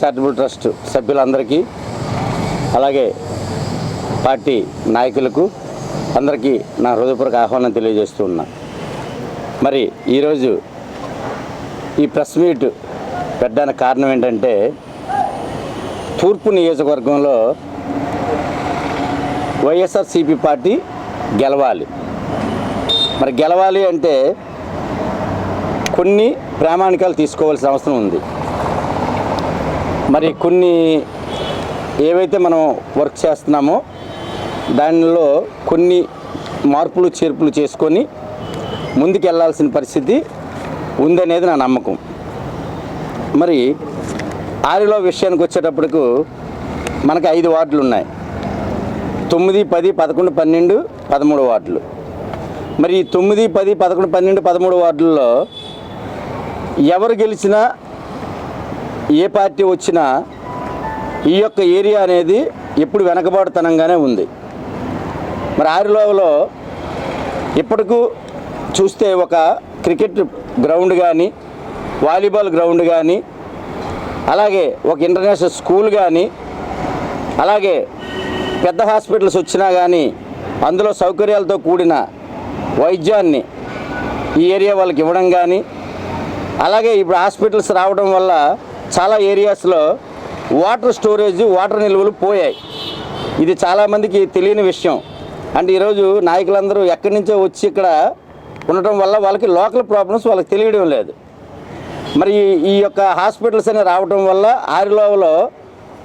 Charitable trust సభ్యులందరికీ అలాగే party నాయకులకు అందరికీ నా హృదయపూర్వక ఆహ్వానం తెలియజేస్తూ ఉన్నా. మరి ఈరోజు ఈ ప్రెస్ మీట్ పెట్టడానికి కారణం ఏంటంటే తూర్పు నియోజకవర్గంలో వైఎస్ఆర్సీపీ పార్టీ గెలవాలి. మరి గెలవాలి అంటే కొన్ని ప్రామాణికాలు తీసుకోవాల్సిన అవసరం ఉంది. మరి కొన్ని ఏవైతే మనం వర్క్ చేస్తున్నామో దానిలో కొన్ని మార్పులు చేర్పులు చేసుకొని ముందుకు వెళ్ళాల్సిన పరిస్థితి ఉందనేది నా నమ్మకం. మరి ఆరిలో విషయానికి వచ్చేటప్పటికు మనకు ఐదు వార్డులు ఉన్నాయి. తొమ్మిది పది పదకొండు పన్నెండు పదమూడు వార్డులు. మరి ఈ తొమ్మిది పది పదకొండు పన్నెండు పదమూడు వార్డుల్లో ఎవరు గెలిచినా ఏ పార్టీ వచ్చినా ఈ యొక్క ఏరియా అనేది ఎప్పుడు వెనకబాటుతనంగానే ఉంది. మరి ఆరిలోవలో ఇప్పటికు చూస్తే ఒక క్రికెట్ గ్రౌండ్ కానీ వాలీబాల్ గ్రౌండ్ కానీ అలాగే ఒక ఇంటర్నేషనల్ స్కూల్ కానీ అలాగే పెద్ద హాస్పిటల్స్ వచ్చినా కానీ అందులో సౌకర్యాలతో కూడిన వైద్యాన్ని ఈ ఏరియా వాళ్ళకి ఇవ్వడం కానీ అలాగే ఇప్పుడు హాస్పిటల్స్ రావడం వల్ల చాలా ఏరియాస్లో వాటర్ స్టోరేజ్ వాటర్ నిల్వలు పోయాయి. ఇది చాలామందికి తెలియని విషయం. అంటే ఈరోజు నాయకులందరూ ఎక్కడి నుంచో వచ్చి ఇక్కడ ఉండటం వల్ల వాళ్ళకి లోకల్ ప్రాబ్లమ్స్ వాళ్ళకి తెలియడం లేదు. మరి ఈ- యొక్క హాస్పిటల్స్ అనేవి రావడం వల్ల ఆరిలోవలో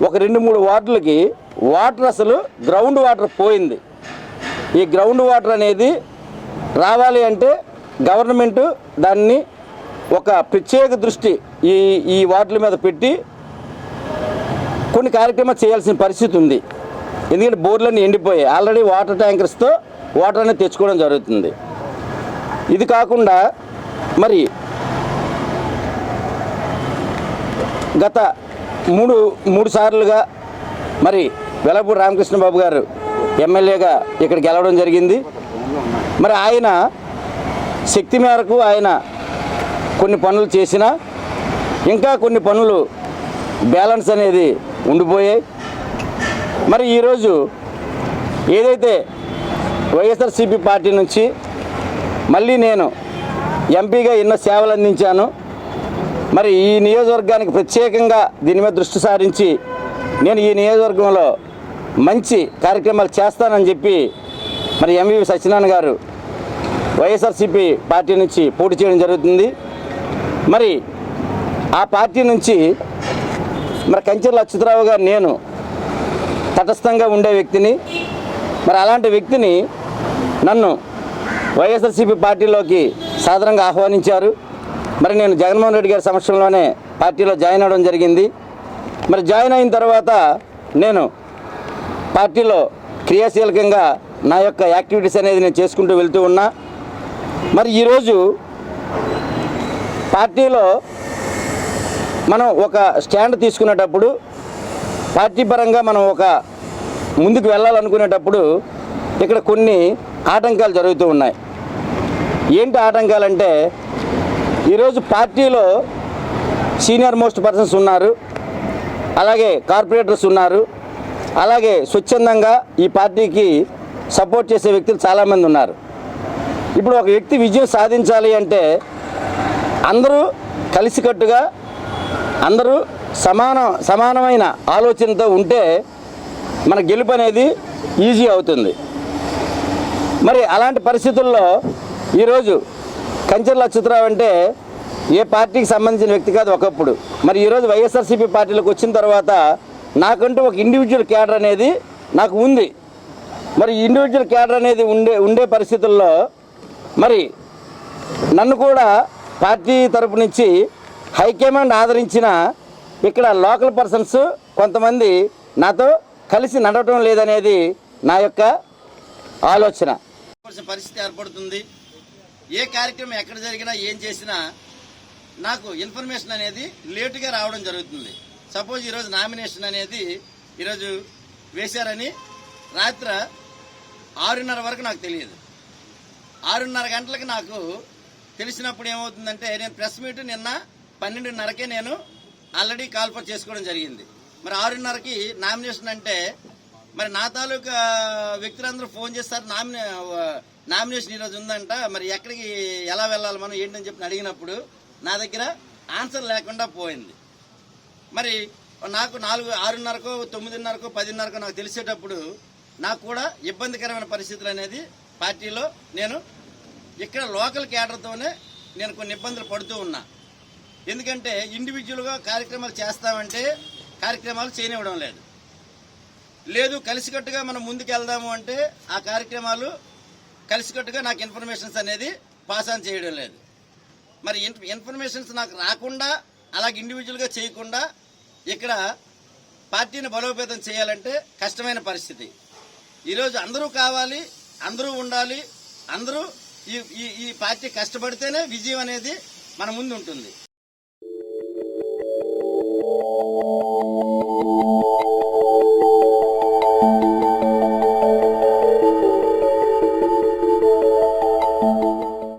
ఒక రెండు మూడు వార్డులకి వాటర్ అసలు గ్రౌండ్ వాటర్ పోయింది. ఈ గ్రౌండ్ వాటర్ అనేది రావాలి అంటే గవర్నమెంట్ దాన్ని ఒక ప్రత్యేక దృష్టి ఈ ఈ వార్డుల మీద పెట్టి కొన్ని కార్యక్రమాలు చేయాల్సిన పరిస్థితి ఉంది. ఎందుకంటే బోర్లన్నీ ఎండిపోయాయి. ఆల్రెడీ వాటర్ ట్యాంకర్స్తో వాటర్ అనేది తెచ్చుకోవడం జరుగుతుంది. ఇది కాకుండా మరి గత మూడు మూడు సార్లుగా మరి వెలపూడి రామకృష్ణ బాబు గారు ఎమ్మెల్యేగా ఇక్కడ గెలవడం జరిగింది. మరి ఆయన శక్తి మేరకు ఆయన కొన్ని పనులు చేసినా ఇంకా కొన్ని పనులు బ్యాలెన్స్ అనేది ఉండిపోయాయి. మరి ఈరోజు ఏదైతే వైఎస్ఆర్సీపీ పార్టీ నుంచి మళ్ళీ నేను ఎంపీగా ఎన్నో సేవలు అందించాను. మరి ఈ నియోజకవర్గానికి ప్రత్యేకంగా దీని మీద దృష్టి సారించి నేను ఈ నియోజకవర్గంలో మంచి కార్యక్రమాలు చేస్తానని చెప్పి మరి ఎంవి సత్యనారాయణ గారు వైఎస్ఆర్సీపీ పార్టీ నుంచి పోటీ చేయడం జరుగుతుంది. మరి ఆ పార్టీ నుంచి మరి కంచెర్ల అచ్యుతరావు గారు నేను తటస్థంగా ఉండే వ్యక్తిని మరి అలాంటి వ్యక్తిని నన్ను వైఎస్ఆర్సీపీ పార్టీలోకి సాధారణంగా ఆహ్వానించారు. మరి నేను జగన్మోహన్ రెడ్డి గారి సమక్షంలోనే పార్టీలో జాయిన్ అవ్వడం జరిగింది. మరి జాయిన్ అయిన తర్వాత నేను పార్టీలో క్రియాశీలకంగా నా యొక్క యాక్టివిటీస్ అనేది నేను చేసుకుంటూ వెళ్తూ ఉన్నా. మరి ఈరోజు పార్టీలో మనం ఒక స్టాండ్ తీసుకునేటప్పుడు పార్టీ పరంగా మనం ఒక ముందుకు వెళ్ళాలనుకునేటప్పుడు ఇక్కడ కొన్ని ఆటంకాలు జరుగుతూ ఉన్నాయి. ఏంటి ఆటంకాలంటే ఈరోజు పార్టీలో సీనియర్ మోస్ట్ పర్సన్స్ ఉన్నారు అలాగే కార్పొరేటర్స్ ఉన్నారు అలాగే స్వచ్ఛందంగా ఈ పార్టీకి సపోర్ట్ చేసే వ్యక్తులు చాలామంది ఉన్నారు. ఇప్పుడు ఒక వ్యక్తి విజయం సాధించాలి అంటే అందరూ కలిసికట్టుగా అందరూ సమాన సమానమైన ఆలోచనతో ఉంటే మన గెలుపు అనేది ఈజీ అవుతుంది. మరి అలాంటి పరిస్థితుల్లో ఈరోజు కంచెల అచ్యుతరావు అంటే ఏ పార్టీకి సంబంధించిన వ్యక్తి కాదు ఒకప్పుడు. మరి ఈరోజు వైఎస్ఆర్సీపీ పార్టీలోకి వచ్చిన తర్వాత నాకంటూ ఒక ఇండివిజువల్ క్యాడర్ అనేది నాకు ఉంది. మరి ఇండివిజువల్ క్యాడర్ అనేది ఉండే ఉండే పరిస్థితుల్లో మరి నన్ను కూడా పార్టీ తరపు నుంచి హైకమాండ్ ఆదరించిన ఇక్కడ లోకల్ పర్సన్స్ కొంతమంది నాతో కలిసి నడవటం లేదనేది నా యొక్క ఆలోచన. పరిస్థితి ఏర్పడుతుంది. ఏ కార్యక్రమం ఎక్కడ జరిగినా ఏం చేసినా నాకు ఇన్ఫర్మేషన్ అనేది లేటుగా రావడం జరుగుతుంది. సపోజ్ ఈరోజు నామినేషన్ అనేది ఈరోజు వేశారని రాత్ర ఆరున్నర వరకు నాకు తెలియదు. ఆరున్నర గంటలకు నాకు తెలిసినప్పుడు ఏమవుతుందంటే నేను ప్రెస్ మీట్ నిన్న పన్నెండున్నరకే నేను ఆల్రెడీ కాల్పర్ చేసుకోవడం జరిగింది. మరి ఆరున్నరకి నామినేషన్ అంటే మరి నా తాలూకా వ్యక్తులందరూ ఫోన్ చేస్తారు నామినే నామినేషన్ ఈరోజు ఉందంట మరి ఎక్కడికి ఎలా వెళ్ళాలి మనం ఏంటని చెప్పి అడిగినప్పుడు నా దగ్గర ఆన్సర్ లేకుండా పోయింది. మరి నాకు నాలుగు ఆరున్నరకో తొమ్మిదిన్నరకో పదిన్నరకో నాకు తెలిసేటప్పుడు నాకు కూడా ఇబ్బందికరమైన పరిస్థితులు అనేది పార్టీలో నేను ఇక్కడ లోకల్ కేడర్తోనే నేను కొన్ని ఇబ్బందులు పడుతూ ఉన్నా. ఎందుకంటే ఇండివిజువల్గా కార్యక్రమాలు చేస్తామంటే కార్యక్రమాలు చేయనివ్వడం లేదు. లేదు కలిసికట్టుగా మనం ముందుకెళ్దాము అంటే ఆ కార్యక్రమాలు కలిసికట్టుగా నాకు ఇన్ఫర్మేషన్స్ అనేది పాస్ ఆన్ చేయడం లేదు. మరి ఇన్- ఇన్ఫర్మేషన్స్ నాకు రాకుండా అలాగే ఇండివిజువల్గా చేయకుండా ఇక్కడ పార్టీని బలోపేతం చేయాలంటే కష్టమైన పరిస్థితి. ఈరోజు అందరూ కావాలి అందరూ ఉండాలి అందరూ ఈ ఈ పార్టీ కష్టపడితేనే విజయం అనేది మన ముందు ఉంటుంది